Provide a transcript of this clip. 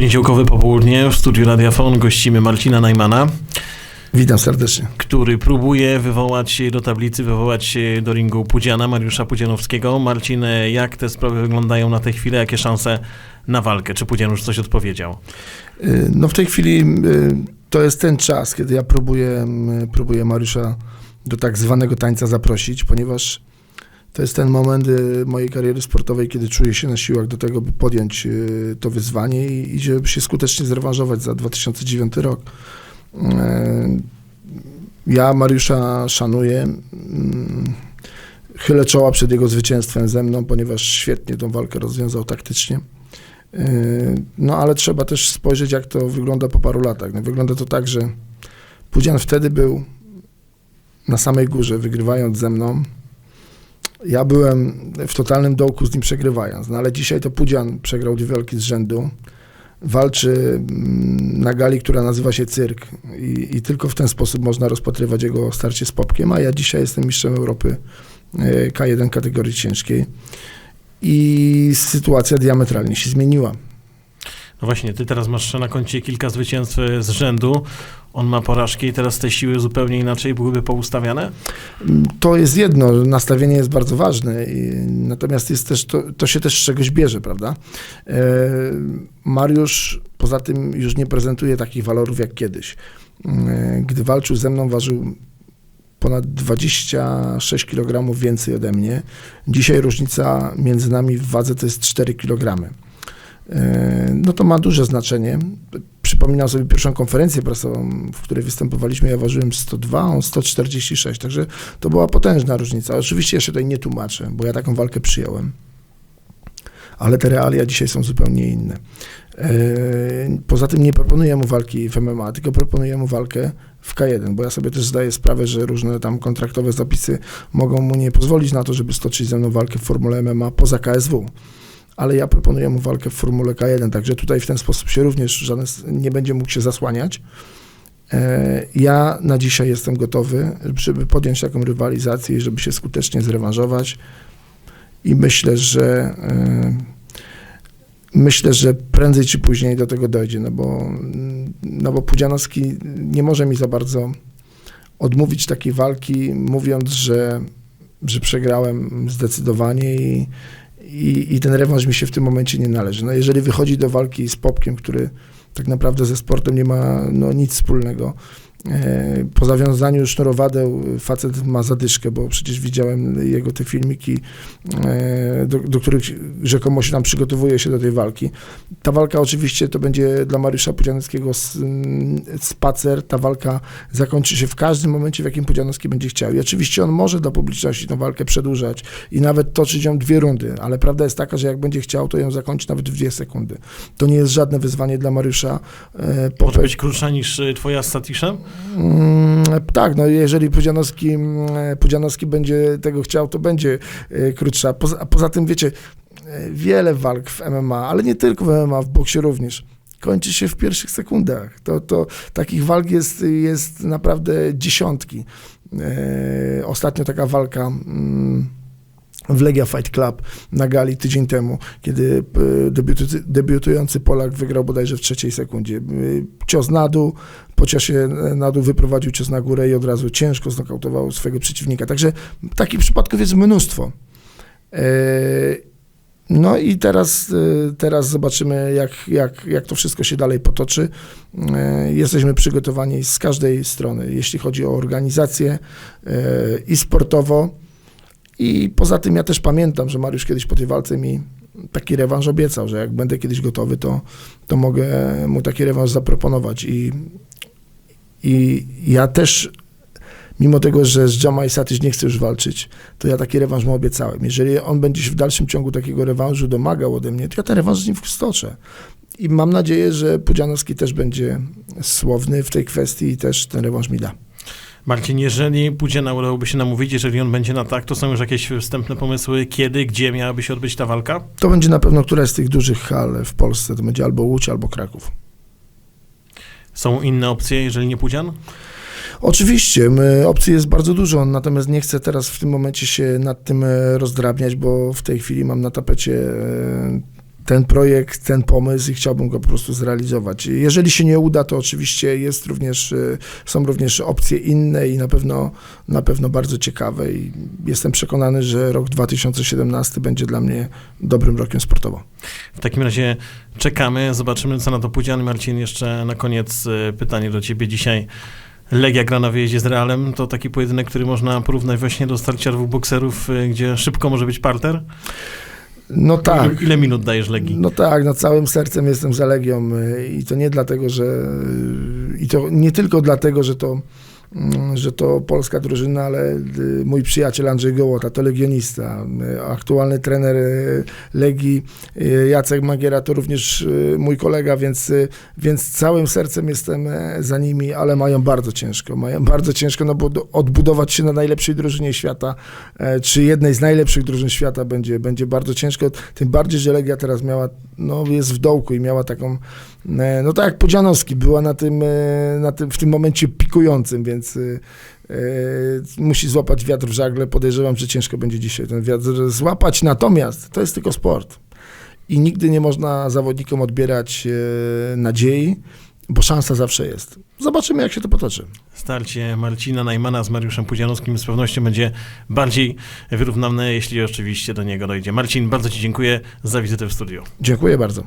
Poniedziałkowe popołudnie w studiu Radiafon gościmy Marcina Najmana, Witam serdecznie. który próbuje wywołać do tablicy, wywołać do ringu Pudziana, Mariusza Pudzianowskiego. Marcin, jak te sprawy wyglądają na tę chwilę? Jakie szanse na walkę? Czy Pudzian już coś odpowiedział? Y, No w tej chwili y, to jest ten czas, kiedy ja próbuję, y, próbuję Mariusza do tak zwanego tańca zaprosić, ponieważ to jest ten moment y, mojej kariery sportowej, kiedy czuję się na siłach do tego, by podjąć y, to wyzwanie i, żeby się skutecznie zrewanżować za 2009 rok. Y, Ja Mariusza szanuję. Chylę czoła przed jego zwycięstwem ze mną, ponieważ świetnie tą walkę rozwiązał taktycznie. No ale trzeba też spojrzeć, jak to wygląda po paru latach. No, wygląda to tak, że Pudzian wtedy był na samej górze, wygrywając ze mną. Ja byłem w totalnym dołku z nim przegrywając, no ale dzisiaj to Pudzian przegrał dwie walki z rzędu. Walczy mm, na gali, która nazywa się Cyrk i, i tylko w ten sposób można rozpatrywać jego starcie z Popkiem, a ja dzisiaj jestem mistrzem Europy yy, K1 kategorii ciężkiej i sytuacja diametralnie się zmieniła. No właśnie, ty teraz masz na koncie kilka zwycięstw z rzędu. On ma porażki i teraz te siły zupełnie inaczej byłyby poustawiane? To jest jedno, nastawienie jest bardzo ważne, natomiast jest też, to, to się też z czegoś bierze, prawda? E, Mariusz poza tym już nie prezentuje takich walorów jak kiedyś. E, gdy walczył ze mną, ważył ponad 26 kg więcej ode mnie. Dzisiaj różnica między nami w wadze to jest 4 kg. E, No to ma duże znaczenie. Przypominam sobie pierwszą konferencję prasową, w której występowaliśmy. Ja ważyłem 102, on 146, także to była potężna różnica. Oczywiście się tutaj nie tłumaczę, bo ja taką walkę przyjąłem. Ale te realia dzisiaj są zupełnie inne. E, Poza tym nie proponuję mu walki w MMA, tylko proponuję mu walkę w K1, bo ja sobie też zdaję sprawę, że różne tam kontraktowe zapisy mogą mu nie pozwolić na to, żeby stoczyć ze mną walkę w formule MMA poza KSW ale ja proponuję mu walkę w Formule K1, także tutaj w ten sposób się również żaden nie będzie mógł się zasłaniać. E, Ja na dzisiaj jestem gotowy, żeby podjąć taką rywalizację i żeby się skutecznie zrewanżować i myślę, że e, myślę, że prędzej czy później do tego dojdzie, no bo, no bo Pudzianowski nie może mi za bardzo odmówić takiej walki, mówiąc, że, że przegrałem zdecydowanie i, i, i ten rewanż mi się w tym momencie nie należy. No jeżeli wychodzi do walki z Popkiem, który tak naprawdę ze sportem nie ma no, nic wspólnego, po zawiązaniu sznurowadeł facet ma zadyszkę, bo przecież widziałem jego te filmiki, e, do, do których rzekomo się tam przygotowuje się do tej walki. Ta walka oczywiście to będzie dla Mariusza Pudzianowskiego spacer. Ta walka zakończy się w każdym momencie, w jakim Pudzianowski będzie chciał. I oczywiście on może dla publiczności tę walkę przedłużać i nawet toczyć ją dwie rundy, ale prawda jest taka, że jak będzie chciał, to ją zakończy nawet w dwie sekundy. To nie jest żadne wyzwanie dla Mariusza. E, Może być krótsza niż twoja z Satiszem? Mm, tak, no jeżeli Pudzianowski, mm, Pudzianowski będzie tego chciał, to będzie e, krótsza. Poza, poza tym, wiecie, e, wiele walk w MMA, ale nie tylko w MMA, w boksie również, kończy się w pierwszych sekundach. To, to takich walk jest, jest naprawdę dziesiątki. E, ostatnio taka walka... Mm, w Legia Fight Club na gali tydzień temu, kiedy e, debiutu- debiutujący Polak wygrał bodajże w trzeciej sekundzie. E, Cios na dół, po ciosie na dół wyprowadził cios na górę i od razu ciężko znokautował swojego przeciwnika. Także takich przypadków jest mnóstwo. E, No i teraz, e, teraz zobaczymy, jak, jak, jak to wszystko się dalej potoczy. E, Jesteśmy przygotowani z każdej strony, jeśli chodzi o organizację e, i sportowo, i poza tym ja też pamiętam, że Mariusz kiedyś po tej walce mi taki rewanż obiecał, że jak będę kiedyś gotowy, to, to mogę mu taki rewanż zaproponować. I, I ja też, mimo tego, że z Jamaj Satysz nie chcę już walczyć, to ja taki rewanż mu obiecałem. Jeżeli on będzie się w dalszym ciągu takiego rewanżu domagał ode mnie, to ja ten rewanż z nim stoczę. I mam nadzieję, że Pudzianowski też będzie słowny w tej kwestii i też ten rewanż mi da. Marcin, jeżeli Pudziana udałoby się namówić, jeżeli on będzie na tak, to są już jakieś wstępne pomysły, kiedy, gdzie miałaby się odbyć ta walka? To będzie na pewno któraś z tych dużych hal w Polsce. To będzie albo Łódź, albo Kraków. Są inne opcje, jeżeli nie Pudzian? Oczywiście, my, opcji jest bardzo dużo, natomiast nie chcę teraz w tym momencie się nad tym e, rozdrabniać, bo w tej chwili mam na tapecie e, ten projekt, ten pomysł i chciałbym go po prostu zrealizować. Jeżeli się nie uda, to oczywiście jest również, y, są również opcje inne i na pewno, na pewno bardzo ciekawe i jestem przekonany, że rok 2017 będzie dla mnie dobrym rokiem sportowo. W takim razie czekamy, zobaczymy, co na to Pudzian. Marcin, jeszcze na koniec e, pytanie do ciebie. Dzisiaj Legia gra na wyjeździe z Realem. To taki pojedynek, który można porównać właśnie do starcia dwóch bokserów, e, gdzie szybko może być parter. No tak. Ile, minut dajesz Legii? No tak, no całym sercem jestem za Legią y, i to nie dlatego, że y, i to nie tylko dlatego, że to że to polska drużyna, ale y, mój przyjaciel Andrzej Gołota to legionista, aktualny trener y, Legii y, Jacek Magiera to również mój kolega, więc, więc całym sercem jestem e, za nimi, ale mają bardzo ciężko, mają bardzo ciężko, no bo do- odbudować się na najlepszej drużynie świata, e, czy jednej z najlepszych drużyn świata będzie, będzie bardzo ciężko, tym bardziej, że Legia teraz miała, no jest w dołku i miała taką, no tak jak Pudzianowski, była na tym, e, na tym, w tym momencie pikującym, więc e, e, musi złapać wiatr w żagle, podejrzewam, że ciężko będzie dzisiaj ten wiatr złapać, natomiast to jest tylko sport i nigdy nie można zawodnikom odbierać e, nadziei, bo szansa zawsze jest. Zobaczymy, jak się to potoczy. Starcie Marcina Najmana z Mariuszem Pudzianowskim z pewnością będzie bardziej wyrównane, jeśli oczywiście do niego dojdzie. Marcin, bardzo Ci dziękuję za wizytę w studiu. Dziękuję bardzo.